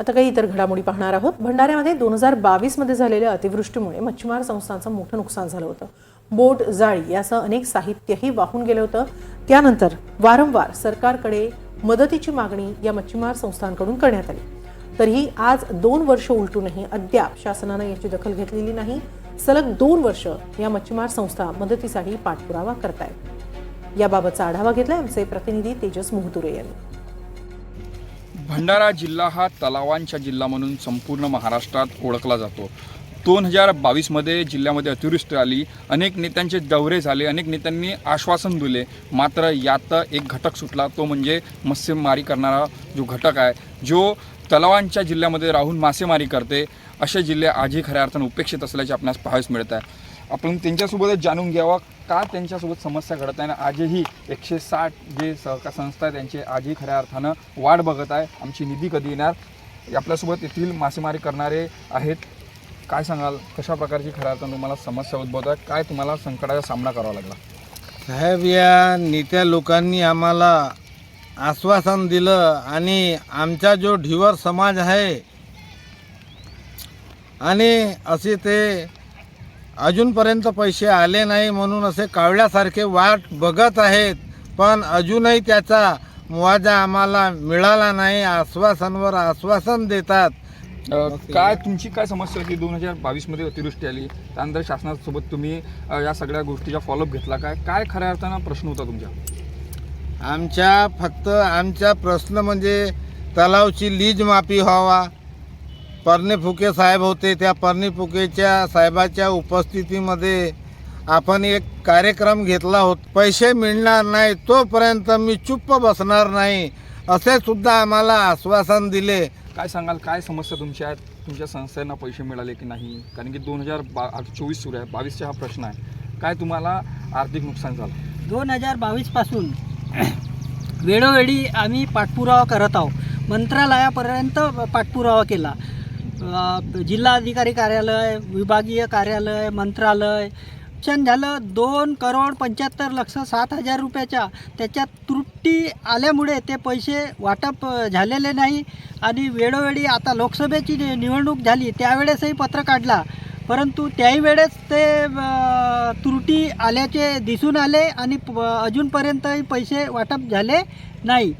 आता काही इतर घडामोडी पाहणार आहोत. भंडाऱ्यामध्ये दोन हजार बावीसमध्ये झालेल्या अतिवृष्टीमुळे मच्छीमार संस्थांचं मोठं नुकसान झालं होतं. बोट जाळी यासह अनेक साहित्यही वाहून गेलं होतं. त्यानंतर वारंवार सरकारकडे मदतीची मागणी या मच्छीमार संस्थांकडून करण्यात आली. तरीही आज दोन वर्ष उलटूनही अद्याप शासनानं याची दखल घेतलेली नाही. सलग दोन वर्ष या मच्छीमार संस्था मदतीसाठी पाठपुरावा करतायत. याबाबतचा आढावा घेतलाय आमचे प्रतिनिधी तेजस मोहतुरे यांनी. भंडारा जिल्हा हा तलावांचा जिल्हा म्हणून संपूर्ण महाराष्ट्रात ओळखला जातो. दोन हजार बावीसमध्ये जिल्ह्यामध्ये अतिवृष्टी आली. अनेक नेत्यांचे दौरे झाले. अनेक नेत्यांनी आश्वासन दिले. मात्र यात एक घटक सुटला. तो म्हणजे मत्स्यमारी करणारा जो घटक आहे जो तलावांच्या जिल्ह्यामध्ये राहून मासेमारी करते असे जिल्हे आजही खऱ्या अर्थानं उपेक्षित असल्याचे आपणास पाहायला मिळत आहे. आपण त्यांच्यासोबतच जाणून घ्यावा का त्यांच्यासोबत समस्या घडत आहे आणि आजही एकशे साठ जे सहकार संस्था आहे त्यांचे आजही खऱ्या अर्थानं वाट बघत आहे. आमची निधी कधी येणार? आपल्यासोबत येथील मासेमारी करणारे आहेत. काय सांगाल? कशा प्रकारची खऱ्या अर्थानं तुम्हाला समस्या उद्भवत आहे? काय तुम्हाला संकटाचा सामना करावा लागला? साहेब या नेत्या लोकांनी आम्हाला आश्वासन दिलं आणि आमचा जो ढिवर समाज आहे आणि असे ते अजूनपर्यंत पैसे आले नाही म्हणून असे कावळ्यासारखे वाट बघत आहेत. पण अजूनही त्याचा मुआवजा आम्हाला मिळाला नाही आश्वासनवर आश्वासन देतात. अ, काय तुमची काय समस्या होती? दोन हजार बावीसमध्ये अतिवृष्टी आली. त्यानंतर शासनासोबत तुम्ही अ, या सगळ्या गोष्टीचा फॉलोअप घेतला काय? काय खऱ्या अर्थानं प्रश्न होता तुमच्या? आमच्या फक्त आमचा प्रश्न म्हणजे तलावची लीज माफी व्हावा परणे फुके साहेब होते. त्या परणे फुकेच्या साहेबाच्या उपस्थितीमध्ये आपण एक कार्यक्रम घेतला होता. पैसे मिळणार नाही तोपर्यंत मी चुप्प बसणार नाही असे सुद्धा आम्हाला आश्वासन दिले. काय सांगाल काय समस्या तुमच्या आहेत? तुमच्या संस्थांना पैसे मिळाले की नाही? कारण की दोन हजार बा चोवीस सुरू आहे बावीसचा हा प्रश्न आहे. काय तुम्हाला आर्थिक नुकसान झालं? दोन हजार बावीसपासून वेळोवेळी आम्ही पाठपुरावा करत आहोत. मंत्रालयापर्यंत पाठपुरावा केला. जिल्हाधिकारी कार्यालय विभागीय कार्यालय मंत्रालय. शिक्षण झालं दोन करोड पंच्याहत्तर लक्ष सात हजार रुपयाच्या. त्याच्यात त्रुटी आल्यामुळे ते पैसे वाटप झालेले नाही आणि वेळोवेळी आता लोकसभेची नि- निवडणूक झाली त्यावेळेसही पत्र काढला. परंतु त्याही वेळेस ते त्रुटी आल्याचे दिसून आले आणि प- अजूनपर्यंतही पैसे वाटप झाले नाही.